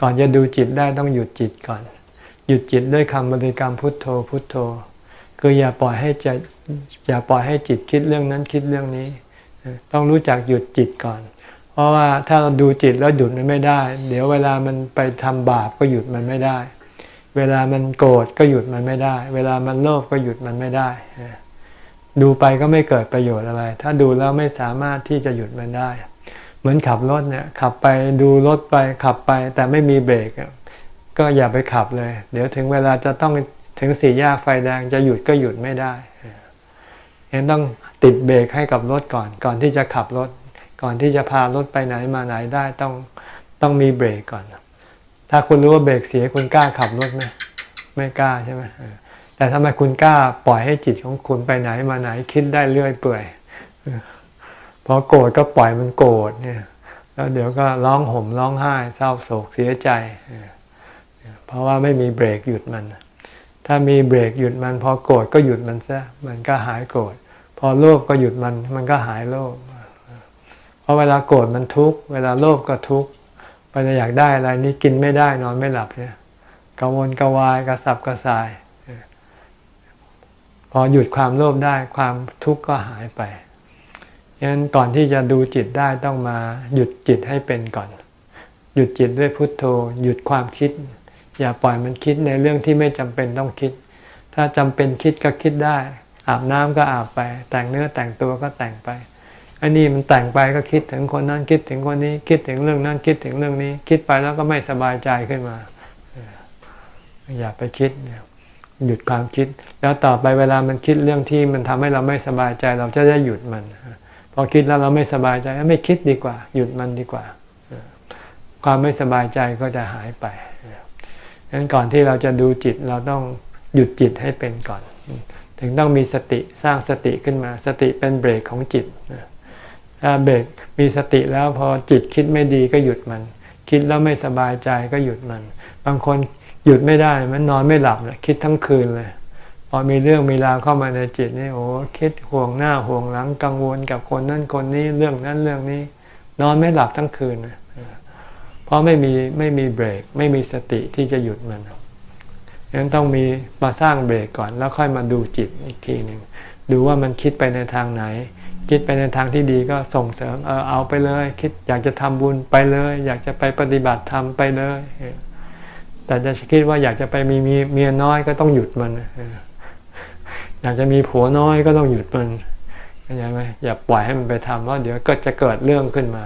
ก่อนจะดูจิตได้ต้องหยุดจิตก่อน หยุดจิตด้วยคำบริกรรมพุทโธพุทโธ คืออย่าปล่อยให้ใจอย่าปล่อยให้จิตคิดเรื่องนั้นคิดเรื่องนี้ ต้องรู้จักหยุดจิตก่อน เพราะว่าถ้าเราดูจิตแล้วหยุดมันไม่ได้ เดี๋ยวเวลามันไปทำบาปก็หยุดมันไม่ได้ เวลามันโกรธก็หยุดมันไม่ได้ เวลามันโลภก็หยุดมันไม่ได้ ดูไปก็ไม่เกิดประโยชน์อะไร ถ้าดูแล้วไม่สามารถที่จะหยุดมันได้ มือนขับรถเนี่ยขับไปดูรถไปขับไป แต่ไม่มีเบรกก็อย่าไปขับเลย เดี๋ยวถึงเวลาจะต้องถึงสี่แยกไฟแดงจะหยุดก็หยุดไม่ได้เห็นต้องติดเบรกให้กับรถก่อน ก่อนที่จะขับรถ ก่อนที่จะพารถไปไหนมาไหนได้ต้องต้องมีเบรกก่อน ถ้าคุณรู้ว่าเบรกเสียคุณกล้าขับรถไหมไม่กล้าใช่ไหมแต่ทำไมคุณกล้าปล่อยให้จิตของคุณไปไหนมาไหนคิดได้เรื่อยเปื่อย พอโกรธก็ปล่อยมันโกรธเนี่ยแล้วเดี๋ยวก็ร้องห่มร้องไห้เศร้าโศกเสียใจเออเพราะว่าไม่มีเบรกหยุดมัน ถ้ามีเบรกหยุดมัน พอโกรธก็หยุดมันซะมันก็หายโกรธพอโลภก็หยุดมันมันก็หายโลภเพราะเวลาโกรธมันทุกข์เวลาโลภก็ทุกข์เวลาอยากได้อะไรนี่กินไม่ได้นอนไม่หลับเนี่ยกังวลกวายกระสับกระส่าย พอหยุดความโลภได้ความทุกข์ก็หายไป ฉะนั้นก่อนที่จะดูจิตได้ต้องมาหยุดจิตให้เป็นก่อน หยุดจิตด้วยพุทโธ หยุดความคิด อย่าปล่อยมันคิดในเรื่องที่ไม่จำเป็นต้องคิด ถ้าจำเป็นคิดก็คิดได้ อาบน้ำก็อาบไป แต่งเนื้อแต่งตัวก็แต่งไปอันนี้มันแต่งไปก็คิดถึงคนนั้นคิดถึงคนนี้คิดถึงเรื่องนั้นคิดถึงเรื่องนี้ คิดไปแล้วก็ไม่สบายใจขึ้นมา อย่าไปคิดหยุดความคิด แล้วต่อไปเวลามันคิดเรื่องที่มันทำให้เราไม่สบายใจ เราจะได้หยุดมัน อคิดแล้วเราไม่สบายใจไม่คิดดีกว่า หยุดมันดีกว่า ความไม่สบายใจก็จะหายไปดังนั้นก่อนที่เราจะดูจิตเราต้องหยุดจิตให้เป็นก่อน ถึงต้องมีสติสร้างสติขึ้นมาสติเป็นเบรกของจิตถ้าเบรกมีสติแล้วพอจิตคิดไม่ดีก็หยุดมัน คิดแล้วไม่สบายใจก็หยุดมัน บางคนหยุดไม่ได้มันนอนไม่หลับเลยคิดทั้งคืนเลย พอมีเรื่องมีราวเข้ามาในจิตนี่โอ้คิดห่วงหน้าห่วงหลังกังวลกับคนนั่นคนนี้เรื่องนั้นเรื่องนี้ นอนไม่หลับทั้งคืนเลยเพราะไม่มีไม่มีเบรก ไม่มีสติที่จะหยุดมันฉะนั้นต้องมีมาสร้างเบรกก่อน แล้วค่อยมาดูจิตอีกทีหนึ่งดูว่ามันคิดไปในทางไหน คิดไปในทางที่ดีก็ส่งเสริมเออเอาไปเลย คิดอยากจะทำบุญไปเลย อยากจะไปปฏิบัติธรรมไปเลย แต่จะคิดว่าอยากจะไปมีมีเมียน้อยก็ต้องหยุดมัน อยากจะมีผัวน้อยก็ต้องหยุดมันเข้าใจไหมอย่าปล่อยให้มันไปทำเพราะเดี๋ยวก็จะเกิดเรื่องขึ้นมา